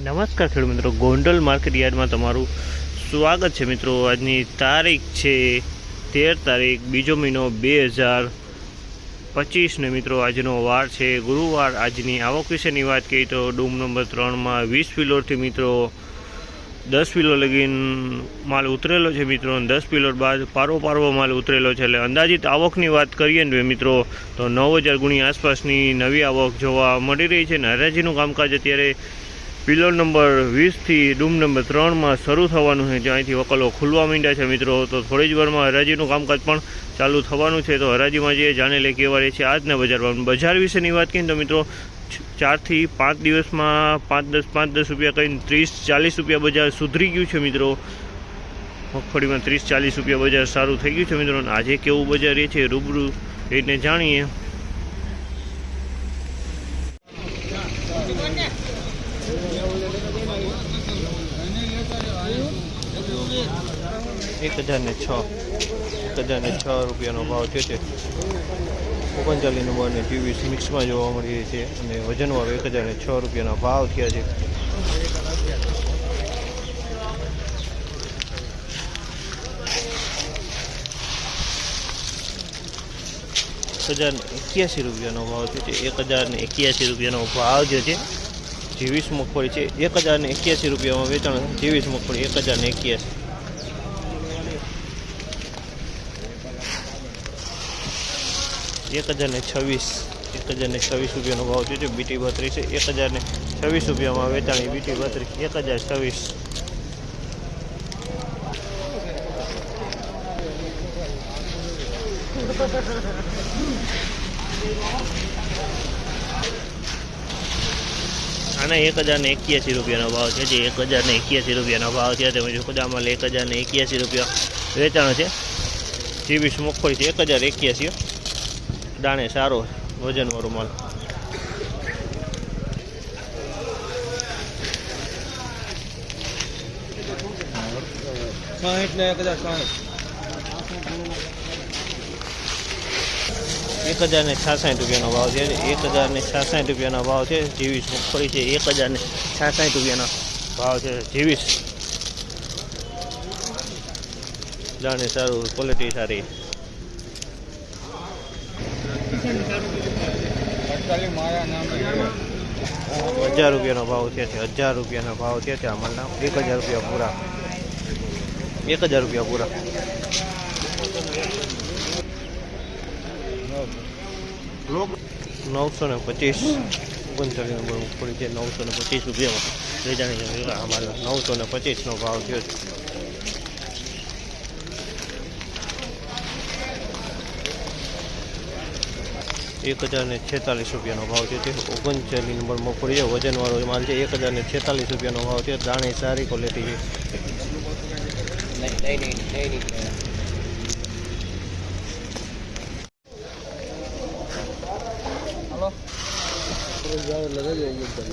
નમસ્કાર ખેડૂત મિત્રો, ગોંડલ માર્કેટ યાર્ડમાં તમારું સ્વાગત છે મિત્રો. આજની તારીખ છે તેર તારીખ, બીજો મહિનો બે હજાર પચીસને મિત્રો, આજનો વાર છે. ગુરુવાર આજની આવક વિશેની વાત કરીએ તો ડૂમ નંબર ત્રણમાં વીસ પિલોરથી મિત્રો, દસ કિલો લગીન માલ ઉતરેલો છે મિત્રો. દસ કિલો બાદ પારો પારવો માલ ઉતરેલો છે. એટલે અંદાજિત આવકની વાત કરીએ ને મિત્રો, તો નવ હજાર ગુણી આસપાસની નવી આવક જોવા મળી રહી છે. ને હરાજીનું કામકાજ અત્યારે પિલર નંબર વીસથી ડૂમ નંબર ત્રણમાં શરૂ થવાનું છે. જ્યાંથી વકલો ખુલવા માંડ્યા છે મિત્રો. તો થોડી જ વારમાં હરાજીનું કામકાજ પણ ચાલુ થવાનું છે. તો હરાજીમાં જે જાણી લે કેવા રહે છે આજના બજારમાં બજાર વિશેની વાત કરીએ તો મિત્રો ચારથી પાંચ દિવસમાં પાંચ દસ પાંચ દસ રૂપિયા કહીને ત્રીસ, ચાલીસ રૂપિયા બજાર સુધરી ગયું છે મિત્રો. મગફળીમાં ત્રીસ, ચાલીસ રૂપિયા બજાર સારું થઈ ગયું છે મિત્રો. આજે કેવું બજાર એ છે રૂબરૂ એને જાણીએ. એક હજાર ને છ. એક હજાર ને છ રૂપિયાનો ભાવ થયો છે ઓગણચાલીસ નંબર અને ત્રેવીસ મિક્સમાં જોવા મળી રહી છે અને વજનવાળો એક હજાર ને છ રૂપિયાના ભાવ થયા છે. હજાર ને એક્યાસી રૂપિયાનો ભાવ થયો છે એક હજાર ને એક્યાસી રૂપિયાનો ભાવ જે છે જેવીસ મગફળી છે. એક હજાર ને એક્યાસી રૂપિયામાં વેચાણ જેવીસ મગફળી એક હજાર ને એક્યાસી. એક હજારને છવ્વીસ એક હજારને છવ્વીસ રૂપિયાનો ભાવ થયો છે. બીટી બત્રીસ છે. એક હજારને છવ્વીસ રૂપિયામાં વેચાણી બીટી બત્રીસ એક હજાર છવ્વીસ. આના એક હજાર ને એક્યાસી રૂપિયાનો ભાવ છે. જે એક હજાર ને એક્યાસી રૂપિયાનો ભાવ છે. તેમજ જો એક હજાર ને એક્યાસી રૂપિયા વેચાણ છે. જીવીસ મગફળી છે. એક હજાર એક્યાસી. દાણે સારો વજનવાળો માલ. સાહીઠ ને એક હજાર સાહીઠ. એક હજાર ને છાસઠ રૂપિયાનો ભાવ છે. એક હજાર ને છાસઠ રૂપિયાનો ભાવ છે. જેવીસ મગફળી છે. એક હજાર ને છાસઠ રૂપિયાનો ભાવ છે. જેવીસ. દાણે સારું ક્વોલિટી સારી. હજાર રૂપિયાનો ભાવ છે, હજાર રૂપિયાનો ભાવ છે અમલના એક હજાર રૂપિયા પૂરા. એક હજાર રૂપિયા પૂરા. નવસો ને પચીસ. ઓગણચાલીસ નંબર મગફળી છે નવસો ને પચીસ રૂપિયામાં. લઈ જાણી અમારે નવસો ને પચીસનો ભાવ થયો છે. એક હજાર ને છેતાલીસ રૂપિયાનો ભાવ છે તે ઓગણચાલીસ નંબર મગફળી છે વજનવાળો માલ છે એક હજાર ને છેતાલીસ રૂપિયાનો ભાવ છે દાણે સારી ક્વોલિટી છે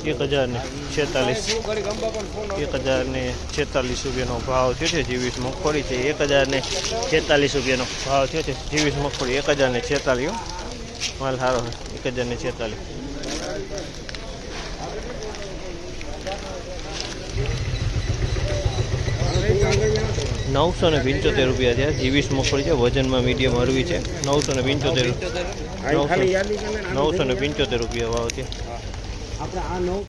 એક હજાર ને છેતાલીસ એક હજાર ને છેતાલીસ રૂપિયાનો ભાવ થયો છે જીવીસ મગફળી છે। એક હજાર ને છેતાલીસ રૂપિયાનો ભાવ થયો છે જીવીસ મગફળી એક હજાર ને છેતાલીસ હો. માલ સારો છે એક હજાર ને છેતાલીસ નવસો ને પંચોતેર રૂપિયા થયા. જીવીસ મગફળી છે વજનમાં મીડિયમ હરવી છે. નવસો ને પંચોતેર. નવસો નવસો ને પંચોતેર રૂપિયા ભાવ છે આપણે આ નવ